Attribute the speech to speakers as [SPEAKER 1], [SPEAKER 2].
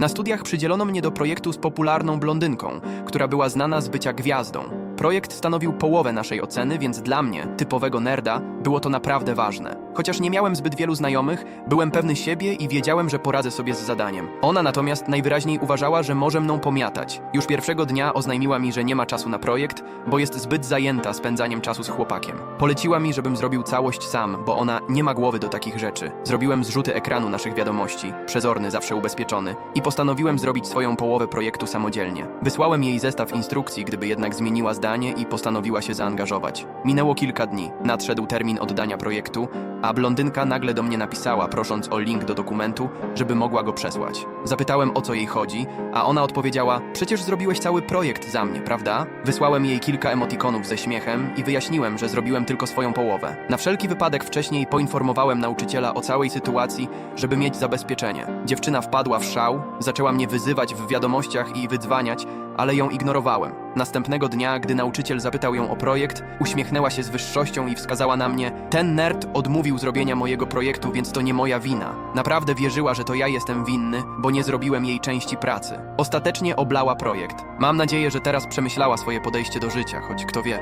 [SPEAKER 1] Na studiach przydzielono mnie do projektu z popularną blondynką, która była znana z bycia gwiazdą. Projekt stanowił połowę naszej oceny, więc dla mnie, typowego nerda, było to naprawdę ważne. Chociaż nie miałem zbyt wielu znajomych, byłem pewny siebie i wiedziałem, że poradzę sobie z zadaniem. Ona natomiast najwyraźniej uważała, że może mną pomiatać. Już pierwszego dnia oznajmiła mi, że nie ma czasu na projekt, bo jest zbyt zajęta spędzaniem czasu z chłopakiem. Poleciła mi, żebym zrobił całość sam, bo ona nie ma głowy do takich rzeczy. Zrobiłem zrzuty ekranu naszych wiadomości, przezorny, zawsze ubezpieczony, i postanowiłem zrobić swoją połowę projektu samodzielnie. Wysłałem jej zestaw instrukcji, gdyby jednak zmieniła zdanie i postanowiła się zaangażować. Minęło kilka dni, nadszedł termin oddania projektu, a blondynka nagle do mnie napisała, prosząc o link do dokumentu, żeby mogła go przesłać. Zapytałem o co jej chodzi, a ona odpowiedziała: Przecież zrobiłeś cały projekt za mnie, prawda? Wysłałem jej kilka emotikonów ze śmiechem i wyjaśniłem, że zrobiłem tylko swoją połowę. Na wszelki wypadek wcześniej poinformowałem nauczyciela o całej sytuacji, żeby mieć zabezpieczenie. Dziewczyna wpadła w szał, zaczęła mnie wyzywać w wiadomościach i wydzwaniać, ale ją ignorowałem. Następnego dnia, gdy nauczyciel zapytał ją o projekt, uśmiechnęła się z wyższością i wskazała na Ten nerd odmówił zrobienia mojego projektu, więc to nie moja wina. Naprawdę wierzyła, że to ja jestem winny, bo nie zrobiłem jej części pracy. Ostatecznie oblała projekt. Mam nadzieję, że teraz przemyślała swoje podejście do życia, choć kto wie,